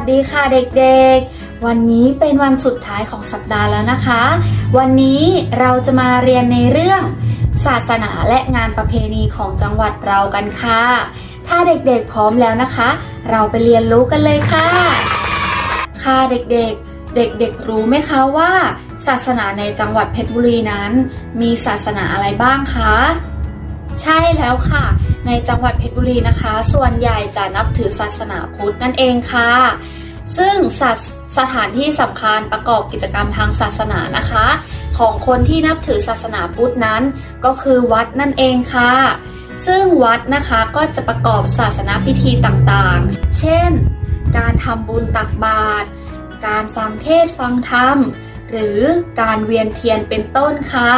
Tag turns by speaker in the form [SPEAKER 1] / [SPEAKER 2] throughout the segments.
[SPEAKER 1] สดีค่ะเด็กๆ วันนี้เป็นวันสุดท้ายของสัปดาห์แล้วนะคะ วันนี้เราจะมาเรียนในเรื่อง ศาสนาและงานประเพณีของจังหวัดเรากันค่ะ ถ้าเด็กๆพร้อมแล้วนะคะ เราไปเรียนรู้กันเลยค่ะ ค่ะเด็กๆ เด็กๆรู้ไหมคะว่า ศาสนาในจังหวัดเพชรบุรีนั้น มีศาสนาอะไรบ้างคะ ใช่แล้วค่ะ ในจังหวัดเพชรบุรีนะคะ ส่วนใหญ่จะนับถือศาสนาพุทธนั่นเองค่ะ ซึ่งสถสถานที่สำคัญประกอบกิจกรรมทางศาสนานะคะ ของคนที่นับถือศาสนาพุทธนั้น ก็คือวัดนั่นเองค่ะ ซึ่งวัดนะคะก็จะประกอบศาสนาพิธีต่างๆ เช่น การทำบุญตักบาตรการฟังเทศฟังธรรม หรือการเวียนเทียนเป็นต้นค่ะ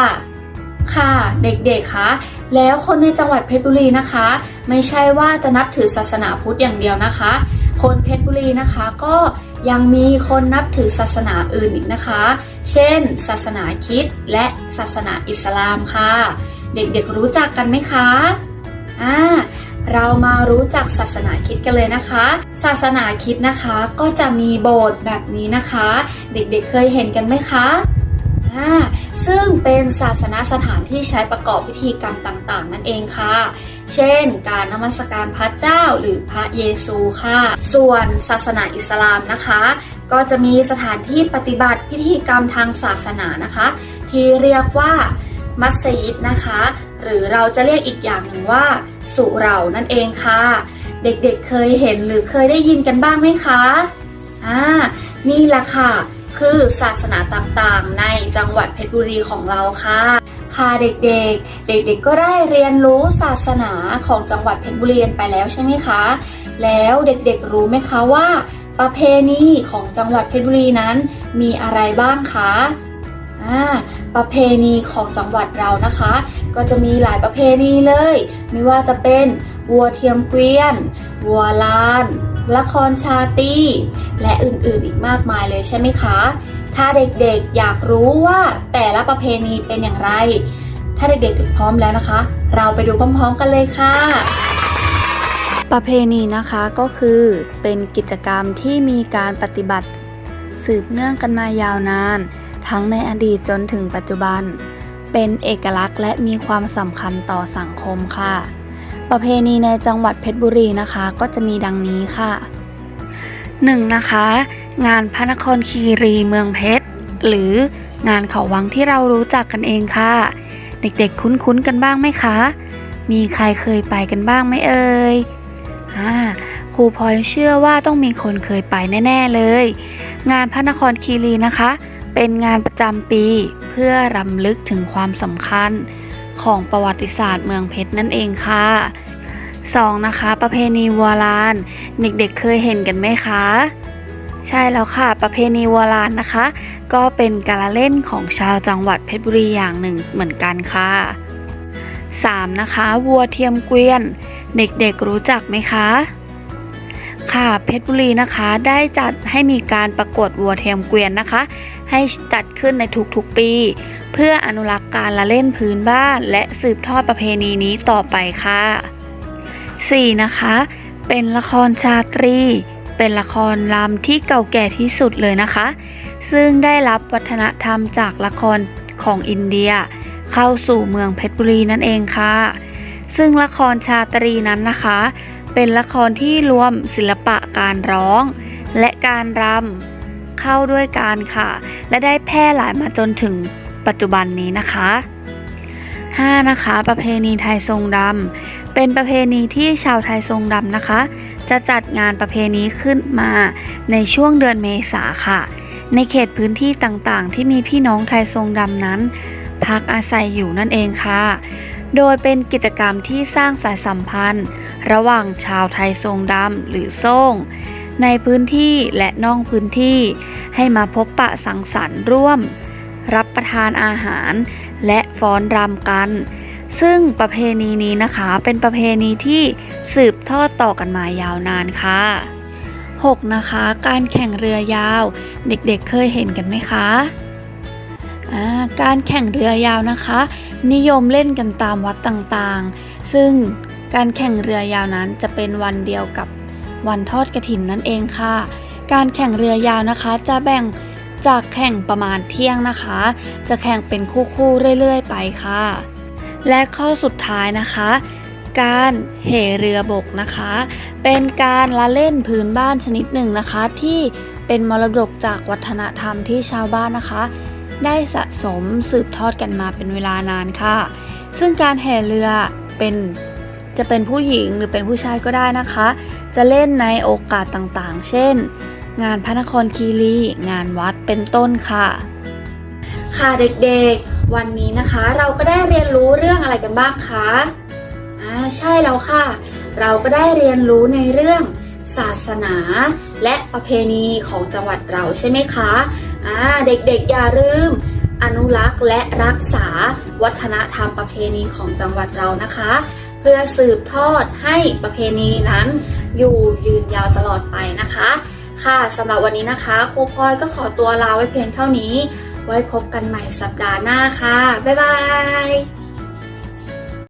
[SPEAKER 1] ค่ะเด็กๆคะแล้วคนในจังหวัดเพชรบุรีนะคะ ไม่ใช่ว่าจะนับถือศาสนาพุทธอย่างเดียวนะคะ คนเพชรบุรีนะคะก็ยังมีคนนับถือศาสนาอื่นอีกนะคะ เช่น ศาสนาคิดและศาสนาอิสลามค่ะ เด็กๆรู้จักกันไหมคะอ่าเรามารู้จักศาสนาคิดกันเลยนะคะ ศาสนาคิดนะคะก็จะมีโบสถ์แบบนี้นะคะ เด็กๆเคยเห็นกันไหมคะ อ่าซึ่งเป็นศาสนสถานที่ใช้ประกอบพิธีกรรมต่างๆ นั่นเองค่ะ เช่น การนมัสการพระเจ้าหรือพระเยซูค่ะ ส่วนศาสนาอิสลามนะคะ ก็จะมีสถานที่ปฏิบัติพิธีกรรมทางศาสนานะคะ ที่เรียกว่ามัสยิดนะคะ หรือเราจะเรียกอีกอย่างหนึ่งว่า สุเหร่านั่นเองค่ะ เด็กๆเคยเห็นหรือเคยได้ยินกันบ้างไหมคะอ่านี่แหละค่ะ คือศาสนาต่างๆ ในจังหวัดเพชรบุรีของเราค่ะ ค่ะเด็กๆ เด็กๆ ก็ได้เรียนรู้ศาสนาของจังหวัดเพชรบุรีไปแล้วใช่ไหมคะ แล้วเด็กๆ รู้ไหมคะว่า ประเพณีของจังหวัดเพชรบุรีนั้นมีอะไรบ้างคะอ่าประเพณีของจังหวัดเรานะคะ ก็จะมีหลายประเพณีเลย ไม่ว่าจะเป็นวัวเทียมเกวียน วัวลาน ละครชาตีและอื่นๆอีกมากมายเลยใช่ไหมคะ ถ้าเด็กๆอยากรู้ว่าแต่ละประเพณีเป็นอย่างไร ถ้าเด็กๆพร้อมแล้วนะคะ เราไปดูพร้อมๆกันเลยค่ะ
[SPEAKER 2] ประเพณีนะคะก็คือเป็นกิจกรรมที่มีการปฏิบัติ สืบเนื่องกันมายาวนาน ทั้งในอดีตจนถึงปัจจุบัน เป็นเอกลักษณ์และมีความสำคัญต่อสังคมค่ะ ประเพณีในจังหวัดเพชรบุรีนะคะ ก็จะมีดังนี้ค่ะ 1. นะคะ งานพระนครคีรีเมืองเพชร หรืองานเขาวังที่เรารู้จักกันเองค่ะ เด็กๆคุ้นๆกันบ้างไหมคะ มีใครเคยไปกันบ้างไหมเอ่ยอ่าครูพลอยเชื่อว่าต้องมีคนเคยไปแน่ ๆเลย งานพระนครคีรีนะคะ เป็นงานประจำปีเพื่อรำลึกถึงความสำคัญ ของประวัติศาสตร์เมืองเพชรนั่นเองค่ะ 2. นะคะ ประเพณีวัวลาน เด็กๆเคยเห็นกันไหมคะ ใช่แล้วค่ะ ประเพณีวัวลานนะคะ ก็เป็นการละเล่นของชาวจังหวัดเพชรบุรีอย่างหนึ่งเหมือนกันค่ะ 3. นะคะ วัวเทียมเกวียน เด็กๆรู้จักไหมคะ ค่ะ เพชรบุรีนะคะได้จัดให้มีการประกวดวัวเทียมเกวียนนะคะ ให้จัดขึ้นในทุกๆปี เพื่ออนุรักษ์การละเล่นพื้นบ้าน และสืบทอดประเพณีนี้ต่อไปค่ะ 4. นะคะ เป็นละครชาตรี เป็นละครลำที่เก่าแก่ที่สุดเลยนะคะ ซึ่งได้รับวัฒนธรรมจากละครของอินเดีย เข้าสู่เมืองเพชรบุรีนั่นเองค่ะ ซึ่งละครชาตรีนั้นนะคะ เป็นละครที่รวมศิลปะการร้อง และการรำเข้าด้วยกันค่ะ และได้แพร่หลายมาจนถึงปัจจุบันนี้นะคะ 5. นะคะ ประเพณีไทยทรงดำเป็นประเพณีที่ชาวไทยทรงดำนะคะ จะจัดงานประเพณีขึ้นมาในช่วงเดือนเมษาค่ะ ในเขตพื้นที่ต่างๆ ที่มีพี่น้องไทยทรงดำนั้น พักอาศัยอยู่นั่นเองค่ะ โดยเป็นกิจกรรมที่สร้างสายสัมพันธ์ ระหว่างชาวไทยทรงดำหรือโซ่งในพื้นที่และนอกพื้นที่ ให้มาพบปะสังสรรค์ร่วม รับประทานอาหาร และฟ้อนรำกัน ซึ่งประเพณีนี้นะคะเป็นประเพณีที่สืบทอดต่อกันมายาวนานค่ะ 6. นะคะ การแข่งเรือยาว เด็กๆเเคยเห็นกันไหมคะการแข่งเรือยาวนะคะ นิยมเล่นกันตามวัดต่างๆ ซึ่งการแข่งเรือยาวนั้นจะเป็นวันเดียวกับวันทอดกระถินนั่นเองค่ะ การแข่งเรือยาวนะคะ จะแบ่งจากแข่งประมาณเที่ยงนะคะ จะแข่งเป็นคู่ๆเรื่อยๆ ไปค่ะ และข้อสุดท้ายนะคะ การเหเรือบกนะคะ เป็นการละเล่นพื้นบ้านชนิดหนึ่งนะคะ ที่เป็นมรดกจากวัฒนธรรมที่ชาวบ้านนะคะ ได้สะสมสืบทอดกันมาเป็นเวลานานค่ะ ซึ่งการแห่เรือเป็นจะเป็นผู้หญิงหรือเป็นผู้ชายก็ได้นะคะ จะเล่นในโอกาสต่างๆ เช่น งานพระนครคีรีงานวัดเป็นต้นค่ะ
[SPEAKER 1] ค่ะเด็กๆ วันนี้นะคะ เราก็ได้เรียนรู้เรื่องอะไรกันบ้างคะอ่าใช่แล้วค่ะ เราก็ได้เรียนรู้ในเรื่อง ศาสนา และประเพณีของจังหวัดเราใช่ไหมคะอ่าเด็กๆอย่าลืม อนุรักษ์และรักษาวัฒนธรรมประเพณีของจังหวัดเรานะคะ เพื่อสืบทอดให้ประเพณีนั้น อยู่ยืนยาวตลอดไปนะคะ ค่ะสำหรับวันนี้นะคะครูพลอยก็ขอตัวลาไว้เพียงเท่านี้ ไว้พบกันใหม่สัปดาห์หน้าค่ะ บ๊ายบาย